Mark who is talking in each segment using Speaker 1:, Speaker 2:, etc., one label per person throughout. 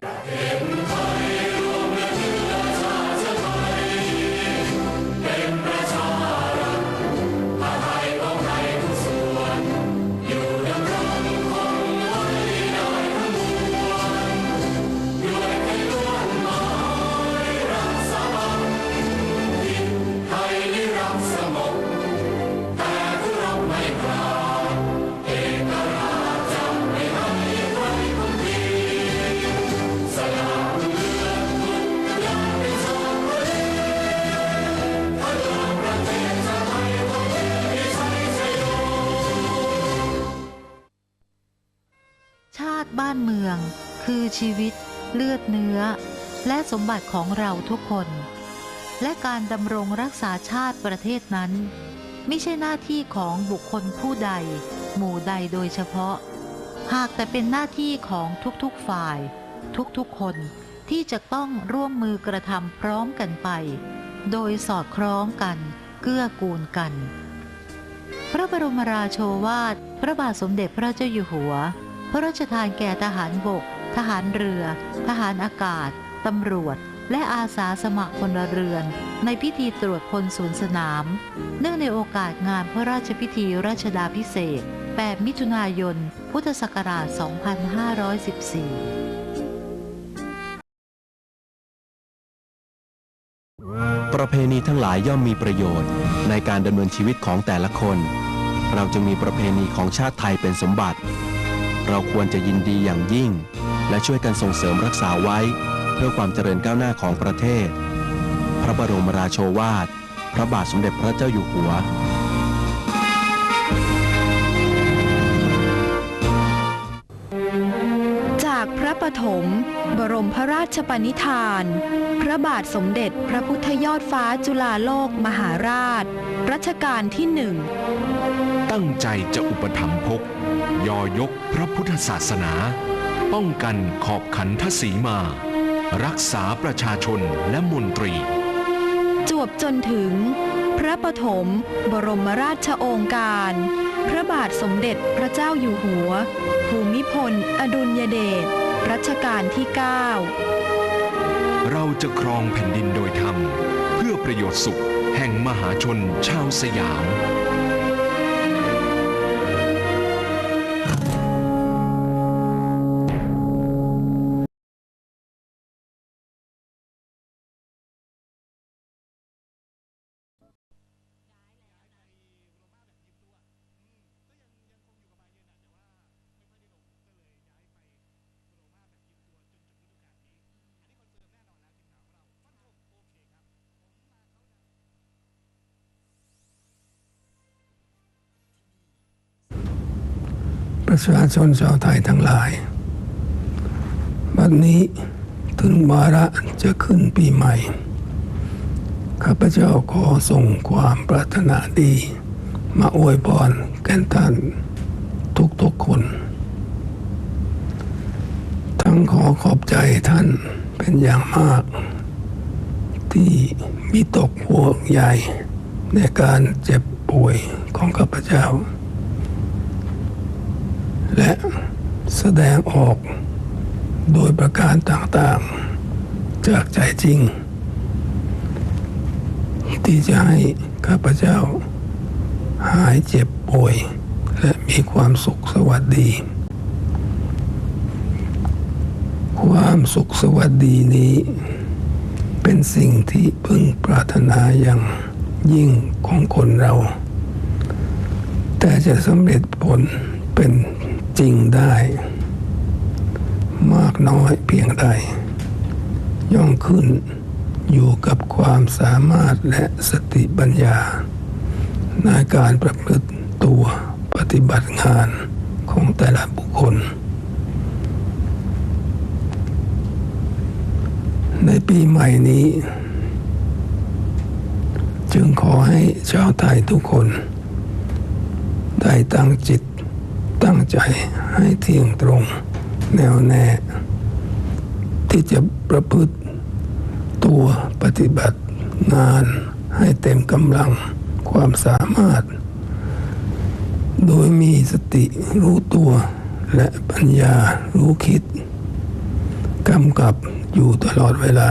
Speaker 1: ชานเมือง คือชีวิต เลือดเนื้อ และสมบัติของเราทุกคน และการดำรงรักษาชาติประเทศนั้น ไม่ใช่หน้าที่ของบุคคลผู้ใด หมู่ใดโดยเฉพาะ หากแต่เป็นหน้าที่ของทุกๆฝ่าย ทุกๆคนที่จะต้องร่วมมือกระทำพร้อมกันไป โดยสอดคล้องกัน เกื้อกูลกัน พระบรมราโชวาท พระบาทสมเด็จพระเจ้าอยู่หัว พระราชทานแก่ทหารบก ทหารเรือ ทหารอากาศ ตำรวจ และอาสาสมัครพลเรือน ในพิธีตรวจพลศูนย์สนาม เนื่องในโอกาสงานพระราชพิธีราชดาพิเศษ 8 มิถุนายน พุทธศักราช 2514
Speaker 2: ประเพณีทั้งหลายย่อมมีประโยชน์ ในการดำเนินชีวิตของแต่ละคน เราจึงมีประเพณีของชาติไทยเป็นสมบัติ เราควรจะยินดีอย่างยิ่ง และช่วยกันส่งเสริมรักษาไว้ เพื่อความเจริญก้าวหน้าของประเทศ พระบรมราโชวาท พระบาทสมเด็จพระเจ้าอยู่หัว
Speaker 3: จากพระปฐม บรมพระราชปณิธาน พระบาทสมเด็จพระพุทธยอดฟ้าจุฬาโลกมหาราช รัชกาลที่หนึ่ง
Speaker 4: ตั้งใจจะอุปถัมภก ยอยกพระพุทธศาสนา ป้องกันขอบขันทศีมา รักษาประชาชนและมนตรี
Speaker 3: จวบจนถึง พระปฐมบรมราชโองการ พระบาทสมเด็จพระเจ้าอยู่หัว ภูมิพล อดุลยเดชรัชกาลที่ 9
Speaker 4: เราจะครองแผ่นดินโดยธรรม เพื่อประโยชน์สุขแห่งมหาชนชาวสยาม
Speaker 5: ประชาชนชาวไทยทั้งหลายวันนี้ถึงวาระจะขึ้นปีใหม่ ข้าพเจ้าขอส่งความปรารถนาดี มาอวยพรแก่ท่านทุกๆคน ทั้งขอขอบใจท่านเป็นอย่างมาก ที่มีตกห่วงใยในการเจ็บป่วยของข้าพเจ้า และแสดงออกโดยประการต่างๆ จากใจจริง ที่จะให้ข้าพเจ้า หายเจ็บป่วย และมีความสุขสวัสดี ความสุขสวัสดีนี้ เป็นสิ่งที่พึงปรารถนาอย่างยิ่งของคนเรา แต่จะสำเร็จผลเป็น จริงได้ มากน้อยเพียงใด ย่อมขึ้นอยู่กับความสามารถและสติปัญญา ในการประพฤติตัวปฏิบัติงานของแต่ละบุคคล ในปีใหม่นี้ จึงขอให้ชาวไทยทุกคน ได้ตั้งจิต ใจให้เที่ยงตรง แนวแน่ ที่จะประพฤติตัวปฏิบัติงานให้เต็มกำลังความสามารถ โดยมีสติรู้ตัวและปัญญารู้คิดกำกับอยู่ตลอดเวลา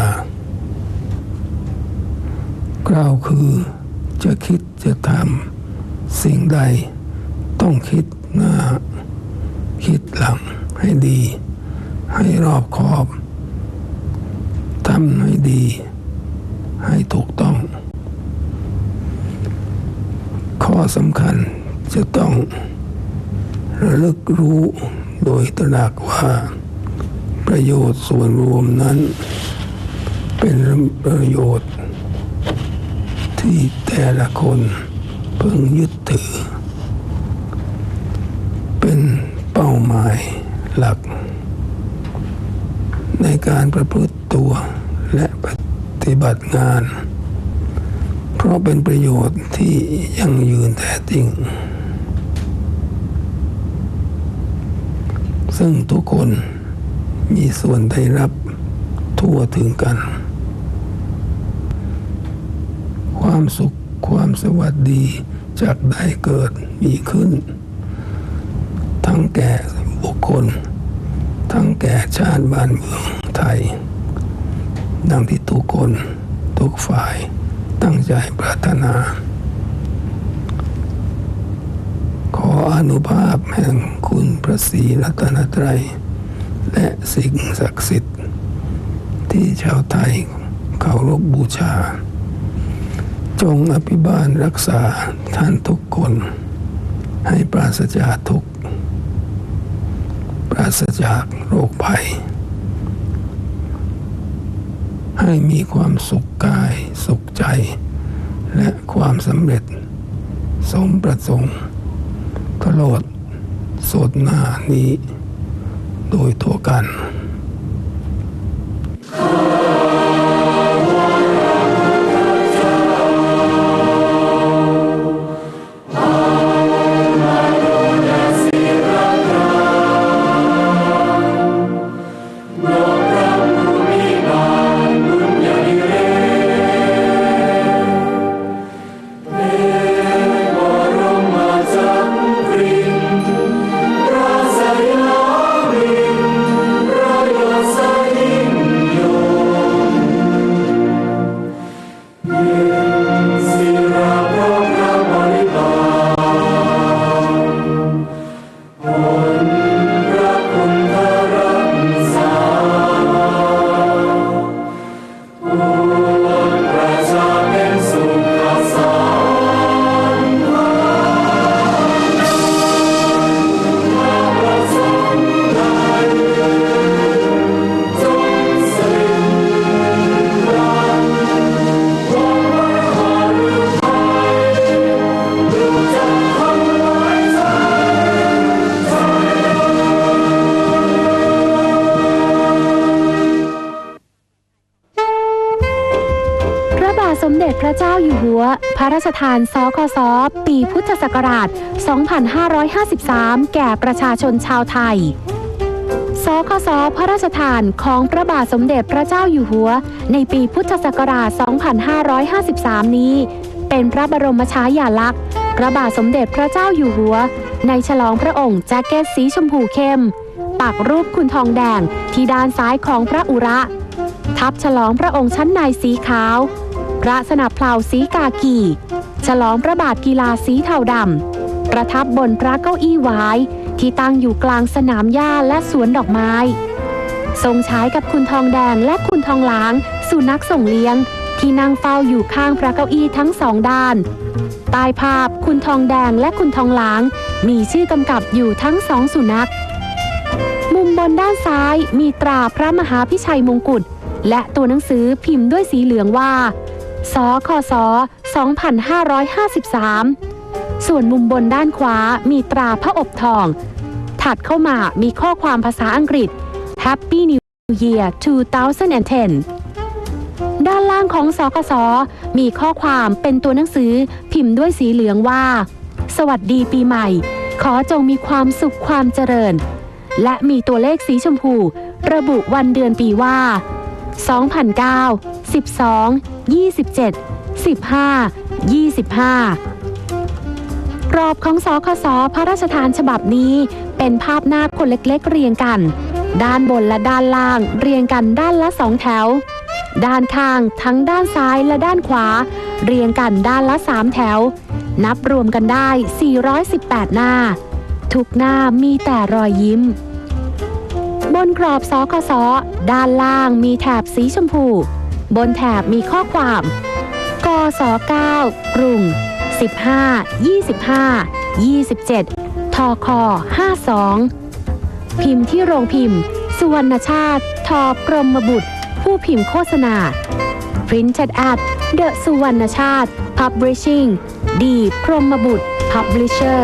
Speaker 5: กล่าวคือจะคิดจะทำสิ่งใดต้องคิดหน้า คิดหลังให้ดี ให้รอบคอบทำให้ดี ให้ถูกต้อง ข้อสำคัญจะต้อง ระลึกรู้โดยตระหนักว่า ประโยชน์ส่วนรวมนั้น เป็นประโยชน์ ที่แต่ละคนเพึงยึดถือ เป็นเป้าหมายหลัก ในการประพฤติตัวและปฏิบัติงาน เพราะเป็นประโยชน์ที่ยั่งยืนแท้จริง ซึ่งทุกคนมีส่วนได้รับทั่วถึงกัน ความสุขความสวัสดีจากได้เกิดมีขึ้น ทั้งแก่บุคคล ทั้งแก่ชาติบ้านเมืองไทย ดังที่ทุกคนทุกฝ่ายตั้งใจปรารถนา ขออนุภาพแห่งคุณพระศรีรัตนตรัย และสิ่งศักดิ์สิทธิ์ ที่ชาวไทยเคารพบูชา จงอภิบาลรักษาท่านทุกคน ให้ปราศจากทุกข์ ราศจากโรคภัย ให้มีความสุขกาย สุขใจ และความสำเร็จ สมประสงค์ตลอดสดหน้านี้ โดยทั่วกัน
Speaker 6: พาอยู่หัว พระราชทานสคสปีพุทธศักราช 2553 แก่ประชาชนชาวไทยสคสพระราชทานของพระบาทสมเด็จพระเจ้าอยู่หัว ในปีพุทธศักราช 2553 นี้ เป็นพระบรมฉายาลักษณ์ พระบาทสมเด็จพระเจ้าอยู่หัว ในฉลองพระองค์แจ็คเก็ตสีชมพูเข้ม ปักรูปคุณทองแดงที่ด้านซ้ายของพระอุระ ทับฉลองพระองค์ชั้นในสีขาว ระสนับเพลาสีกากี ฉลองพระบาทกีฬาสีเทาดำ ประทับบนพระเก้าอี้ไว้ที่ตั้งอยู่กลางสนามหญ้าและสวนดอกไม้ ทรงใช้กับคุณทองแดงและคุณทองหลาง สุนัขส่งเลี้ยง ที่นั่งเฝ้าอยู่ข้างพระเก้าอี้ทั้งสองด้านใต้ภาพคุณทองแดงและคุณทองหลาง มีชื่อกำกับอยู่ทั้งสองสุนัข มุมบนด้านซ้ายมีตราพระมหาพิชัยมงกุฎและตัวหนังสือพิมพ์ด้วยสีเหลืองว่า สคส2553 ส่วนมุมบนด้านขวามีตราพระอบทอง ถัดเข้ามามีข้อความภาษาอังกฤษ Happy New Year 2010 ด้านล่างของสคสมีข้อความเป็นตัวหนังสือพิมพ์ด้วยสีเหลืองว่า สวัสดีปีใหม่ ขอจงมีความสุขความเจริญ และมีตัวเลขสีชมพู ระบุวันเดือนปีว่า 2009 12 27 15 25 กรอบของสคสพระราชทานฉบับนี้ เป็นภาพหน้าคนเล็กๆเรียงกัน ด้านบนและด้านล่างเรียงกันด้านละสองแถว ด้านข้างทั้งด้านซ้ายและด้านขวา เรียงกันด้านละสามแถว นับรวมกันได้ 418 หน้า ทุกหน้ามีแต่รอยยิ้มบนกรอบสคสด้านล่างมีแถบสีชมพู บนแถบมีข้อความ กศ9กรุง 15 25 27 ทค 52 พิมพ์ที่โรงพิมพ์ สุวรรณชาติ ทกรมบุตร ผู้พิมพ์โฆษณา Printed at The สุวรรณชาติ Publishing ดีพรมบุตร Publisher